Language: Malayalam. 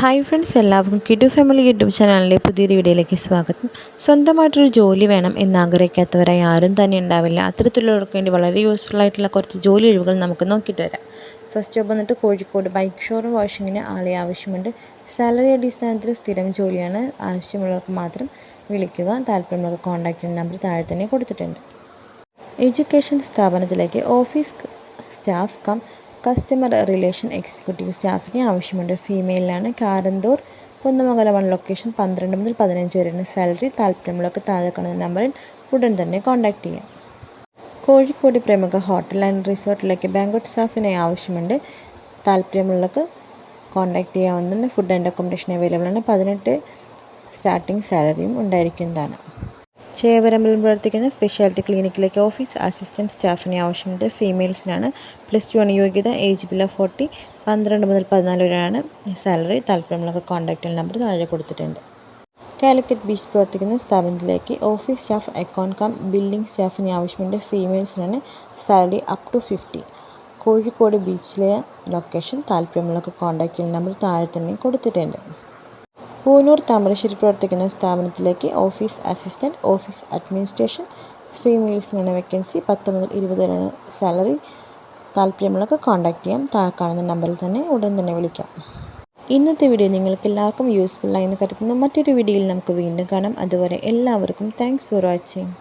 ഹായ് ഫ്രണ്ട്സ് എല്ലാവർക്കും കിഡു ഫാമിലി യൂട്യൂബ് ചാനലിലെ പുതിയൊരു വീഡിയോയിലേക്ക് സ്വാഗതം. സ്വന്തമായിട്ടൊരു ജോലി വേണം എന്ന് ആഗ്രഹിക്കാത്തവരായി ആരും തന്നെ ഉണ്ടാവില്ല. അത്തരത്തിലുള്ളവർക്ക് വേണ്ടി വളരെ യൂസ്ഫുൾ ആയിട്ടുള്ള കുറച്ച് ജോലി ഒഴിവുകൾ നമുക്ക് നോക്കിയിട്ട് വരാം. ഫസ്റ്റ് ജോബ് വന്നിട്ട് കോഴിക്കോട് ബൈക്ക് ഷോറും വാഷിങ്ങിന് ആളെ ആവശ്യമുണ്ട്. സാലറി അടിസ്ഥാനത്തിൽ സ്ഥിരം ജോലിയാണ് ആവശ്യമുള്ളവർക്ക് മാത്രം വിളിക്കുക. താല്പര്യമുള്ള കോൺടാക്റ്റ് നമ്പർ താഴെ തന്നെ കൊടുത്തിട്ടുണ്ട്. എഡ്യൂക്കേഷൻ സ്ഥാപനത്തിലേക്ക് office staff cum customer relation executive സ്റ്റാഫിനെ ആവശ്യമുണ്ട്. ഫീമെയിലാണ് കാരന്തൂർ കുന്നമംഗലം ലൊക്കേഷൻ പന്ത്രണ്ട് മുതൽ പതിനഞ്ച് വരെയാണ്. സാലറി താല്പര്യമുള്ളവർക്ക് താഴെ കാണുന്ന നമ്പറിൽ ഉടൻ തന്നെ കോൺടാക്റ്റ് ചെയ്യാം. കോഴിക്കോട് പ്രമുഖ ഹോട്ടൽ ആൻഡ് റിസോർട്ടിലേക്ക് ബാങ്കോട്ട് സ്റ്റാഫിനെ ആവശ്യമുണ്ട്. താല്പര്യമുള്ളവർക്ക് കോൺടാക്റ്റ് ചെയ്യാവുന്നതാണ്. ഫുഡ് ആൻഡ് അക്കോമഡേഷൻ അവൈലബിൾ ആണ്. പതിനെട്ട് സ്റ്റാർട്ടിംഗ് സാലറിയും ഉണ്ടായിരിക്കുന്നതാണ്. ചേവരമ്പിൽ പ്രവർത്തിക്കുന്ന സ്പെഷ്യാലിറ്റി ക്ലിനിക്കിലേക്ക് ഓഫീസ് അസിസ്റ്റന്റ് സ്റ്റാഫിനെ ആവശ്യമുണ്ട്. ഫീമെയിൽസിനാണ് പ്ലസ് ടു ആണ് യോഗ്യത. ഏജ് ബില്ല ഫോർട്ടി പന്ത്രണ്ട് മുതൽ പതിനാല് വരെയാണ് സാലറി താല്പര്യമുള്ള കോൺടാക്റ്റ് നമ്പർ താഴെ കൊടുത്തിട്ടുണ്ട്. കാലിക്കറ്റ് ബീച്ച് പ്രവർത്തിക്കുന്ന സ്ഥാപനത്തിലേക്ക് office staff account cum billing സ്റ്റാഫിനെ ആവശ്യമുണ്ട്. ഫീമെയിൽസിനാണ് salary up to fifty Kozhikode ബീച്ചിലെ ലൊക്കേഷൻ താല്പര്യമുള്ള കോൺടാക്റ്റ് നമ്പർ താഴെ തന്നെ കൊടുത്തിട്ടുണ്ട്. പൂനൂർ താമരശ്ശേരി പ്രവർത്തിക്കുന്ന സ്ഥാപനത്തിലേക്ക് ഓഫീസ് അസിസ്റ്റന്റ് ഓഫീസ് അഡ്മിനിസ്ട്രേഷൻ ഫീമെയിൽസിനാണ് വേക്കൻസി പത്ത് മുതൽ ഇരുപത് വരെയാണ്. സാലറി താല്പര്യമുള്ളവർക്ക് കോൺടാക്ട് ചെയ്യാം. താഴെ കാണുന്ന നമ്പറിൽ തന്നെ ഉടൻ തന്നെ വിളിക്കാം. ഇന്നത്തെ വീഡിയോ നിങ്ങൾക്ക് എല്ലാവർക്കും യൂസ്ഫുള്ളായി എന്ന് കരുതുന്നു. മറ്റൊരു വീഡിയോയിൽ നമുക്ക് വീണ്ടും കാണാം. അതുവരെ എല്ലാവർക്കും താങ്ക്സ് ഫോർ വാച്ചിങ്.